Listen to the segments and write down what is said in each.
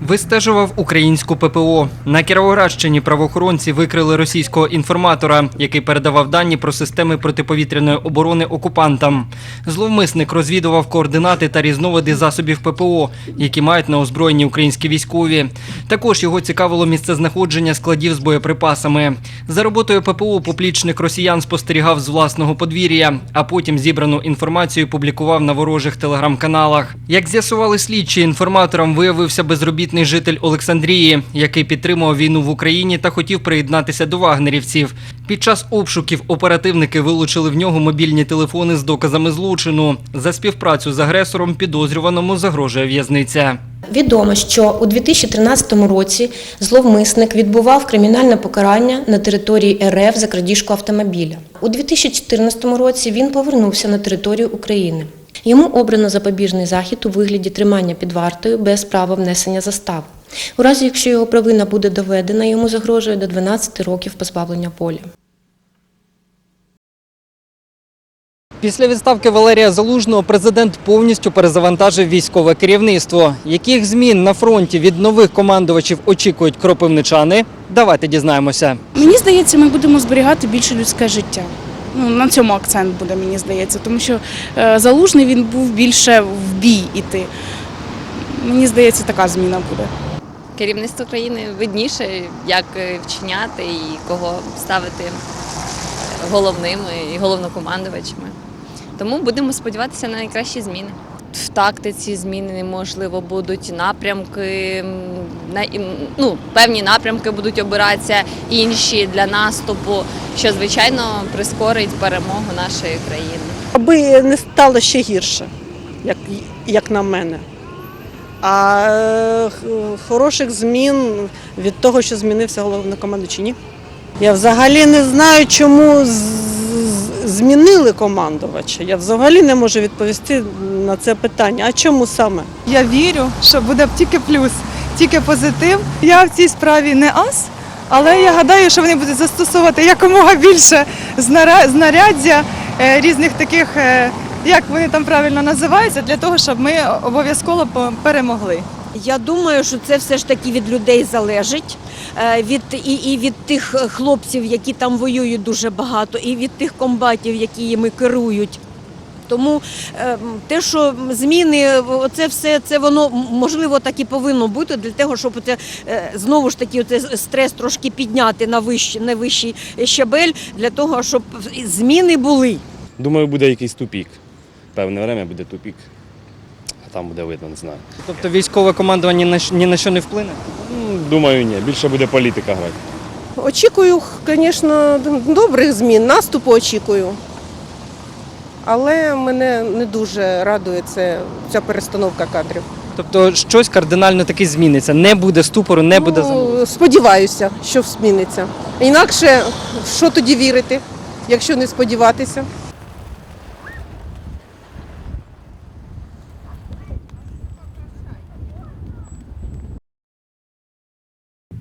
Вистежував українську ППО. На Кіровоградщині правоохоронці викрили російського інформатора, який передавав дані про системи протиповітряної оборони окупантам. Зловмисник розвідував координати та різновиди засобів ППО, які мають на озброєнні українські військові. Також його цікавило місцезнаходження складів з боєприпасами. За роботою ППО поплічник росіян спостерігав з власного подвір'я, а потім зібрану інформацію публікував на ворожих телеграм-каналах. Як з'ясували слідчі, інформатором виявився безробітний житель Олександрії, який підтримував війну в Україні та хотів приєднатися до вагнерівців. Під час обшуків оперативники вилучили в нього мобільні телефони з доказами злочину. За співпрацю з агресором підозрюваному загрожує в'язниця. Відомо, що у 2013 році зловмисник відбував кримінальне покарання на території РФ за крадіжку автомобіля. У 2014 році він повернувся на територію України. Йому обрано запобіжний захід у вигляді тримання під вартою без права внесення застави. У разі, якщо його провина буде доведена, йому загрожує до 12 років позбавлення волі. Після відставки Валерія Залужного президент повністю перезавантажив військове керівництво. Яких змін на фронті від нових командувачів очікують кропивничани? Давайте дізнаємося. Мені здається, ми будемо зберігати більше людське життя. Ну, на цьому акцент буде, мені здається, тому що е, залужний він був більше в бій іти. Мені здається, така зміна буде. керівництво країни видніше, як е, вчиняти і кого ставити головними і головнокомандувачами. Тому будемо сподіватися на найкращі зміни. В тактиці зміни можливо будуть напрямки. ну, певні напрямки будуть обиратися, інші для наступу, що звичайно прискорить перемогу нашої країни. Аби не стало ще гірше, як, як на мене. А е, хороших змін від того, що змінився головнокомандуючий, ні. Я взагалі не знаю, чому змінили командувача. Я взагалі не можу відповісти на це питання. А чому саме? Я вірю, що буде тільки плюс, тільки позитив. Я в цій справі не ас, але я гадаю, що вони будуть застосовувати якомога більше знаряддя е, різних таких, е, як вони там правильно називаються, для того, щоб ми обов'язково перемогли. Я думаю, що це все ж таки від людей залежить, е, від і, і від тих хлопців, які там воюють дуже багато, і від тих комбатів, які їми керують. Тому е, те, що зміни, це все це воно можливо так і повинно бути для того, щоб це е, знову ж таки оце стрес трошки підняти на вищий, на вищий щабель, для того, щоб зміни були. Думаю, буде якийсь тупік. Певне время буде тупік. А там буде видно, не знаю. Тобто військове командування ні на щ- ні на що не вплине? Думаю, ні. Більше буде політика грати. Очікую, звісно, добрих змін, наступу очікую. Але мене не дуже радує це, ця перестановка кадрів. Тобто щось кардинально таки зміниться. Не буде ступору, не буде замовлення. ну, сподіваюся, що зміниться. Інакше в що тоді вірити, якщо не сподіватися?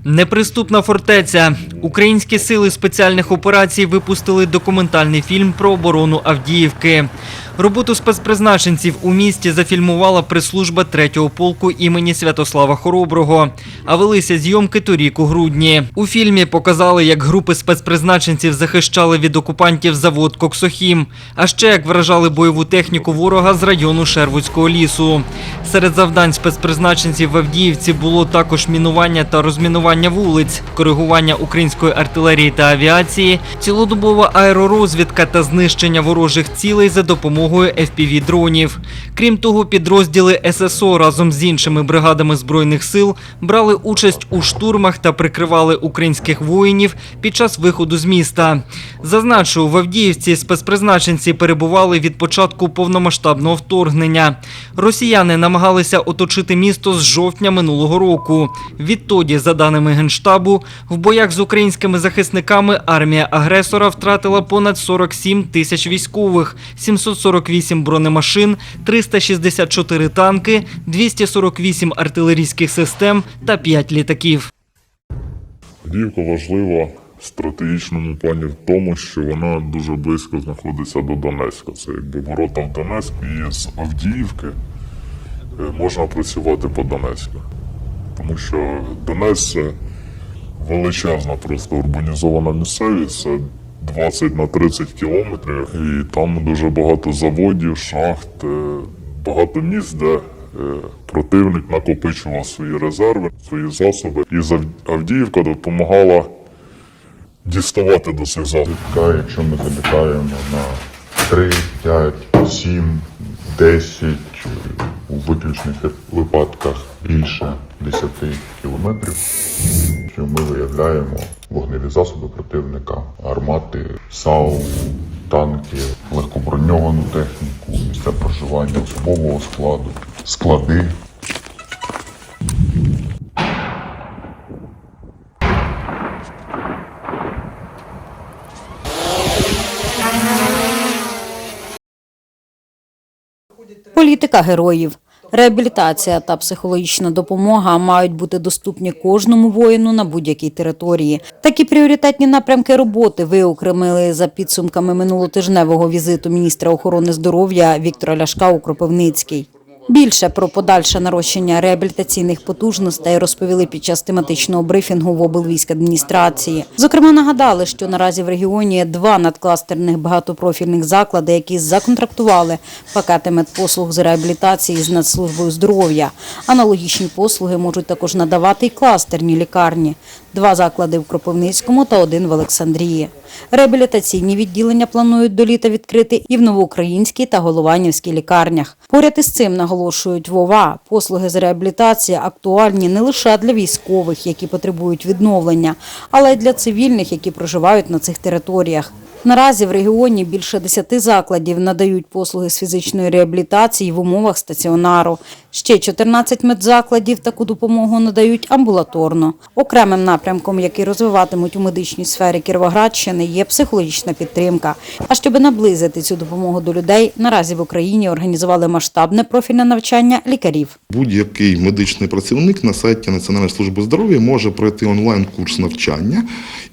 Неприступна фортеця. Українські сили спеціальних операцій випустили документальний фільм про оборону Авдіївки. Роботу спецпризначенців у місті зафільмувала прес-служба 3-го полку імені Святослава Хороброго. А велися зйомки торік у грудні. У фільмі показали, як групи спецпризначенців захищали від окупантів завод Коксохім, а ще як вражали бойову техніку ворога з району Шервудського лісу. Серед завдань спецпризначенців в Авдіївці було також мінування та розмінування вулиць, коригування української артилерії та авіації, цілодобова аеророзвідка та знищення ворожих цілей за допомогою FPV-дронів. Крім того, підрозділи ССО разом з іншими бригадами збройних сил брали участь у штурмах та прикривали українських воїнів під час виходу з міста. Зазначу, в Авдіївці спецпризначенці перебували від початку повномасштабного вторгнення. Росіяни намагалися оточити місто з жовтня минулого року. Відтоді, за даними Генштабу, в боях з українськими захисниками армія агресора втратила понад 47 тисяч військових, 748 бронемашин, 364 танки, 248 артилерійських систем та 5 літаків. Авдіївка важлива в стратегічному плані в тому, що вона дуже близько знаходиться до Донецька. Це якби ворота в Донецьк і з Авдіївки е, можна працювати по Донецьку. тому що Донець це величезна просто урбанізована місцевість, це 20 на 30 кілометрів, і там дуже багато заводів, шахт, е, багато місць, де е, противник накопичував свої резерви, свої засоби. І Авдіївка допомагала діставати до цих засобів. Якщо ми залітаємо на 3, 5, 7, 10, у виключних випадках більше 10 кілометрів, що ми виявляємо вогневі засоби противника, гармати, САУ, танки, легкоброньовану техніку, місця проживання особового складу, склади. Політика героїв. Реабілітація та психологічна допомога мають бути доступні кожному воїну на будь-якій території. Такі пріоритетні напрямки роботи виокремили за підсумками минулотижневого візиту міністра охорони здоров'я Віктора Ляшка у Кропивницький. Більше про подальше нарощення реабілітаційних потужностей розповіли під час тематичного брифінгу в облвійськадміністрації. Зокрема, нагадали, що наразі в регіоні є два надкластерних багатопрофільних заклади, які законтрактували пакети медпослуг з реабілітації з Нацслужбою здоров'я. Аналогічні послуги можуть також надавати й кластерні лікарні. Два заклади в Кропивницькому та один в Олександрії. Реабілітаційні відділення планують до літа відкрити і в Новоукраїнській та Голованівській лікарнях. Поряд із цим наголошують ВОВА, послуги з реабілітації актуальні не лише для військових, які потребують відновлення, але й для цивільних, які проживають на цих територіях. Наразі в регіоні більше 10 закладів надають послуги з фізичної реабілітації в умовах стаціонару. Ще 14 медзакладів таку допомогу надають амбулаторно. Окремим напрямком, який розвиватимуть у медичній сфері Кіровоградщини, є психологічна підтримка. А щоб наблизити цю допомогу до людей, наразі в Україні організували масштабне профільне навчання лікарів. Будь-який медичний працівник на сайті Національної служби здоров'я може пройти онлайн-курс навчання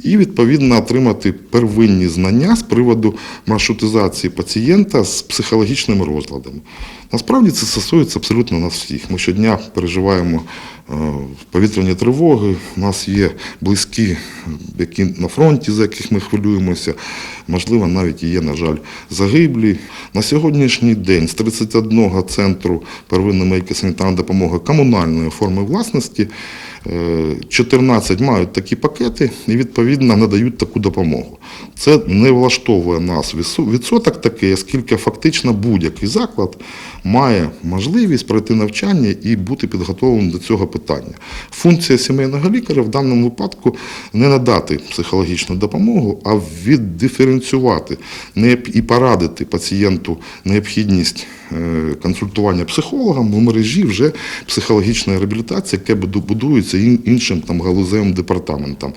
і відповідно отримати первинні знання з приводу маршрутизації пацієнта з психологічними розладами. Насправді це стосується абсолютно нас всіх. Ми щодня переживаємо е, повітряні тривоги. У нас є близькі, які на фронті, за яких ми хвилюємося. Можливо, навіть є, на жаль, загиблі. На сьогоднішній день з 31 центру первинної медико-санітарної допомоги комунальної форми власності е, 14 мають такі пакети і відповідно надають таку допомогу. Це не влаштовує нас відсоток такий, оскільки фактично будь-який заклад має можливість пройти навчання і бути підготовленим до цього питання. Функція сімейного лікаря в даному випадку не надати психологічну допомогу, а віддиференціювати і порадити пацієнту необхідність е, консультування психологом у мережі вже психологічної реабілітації, яке буду- будується іншим там галузевим департаментом.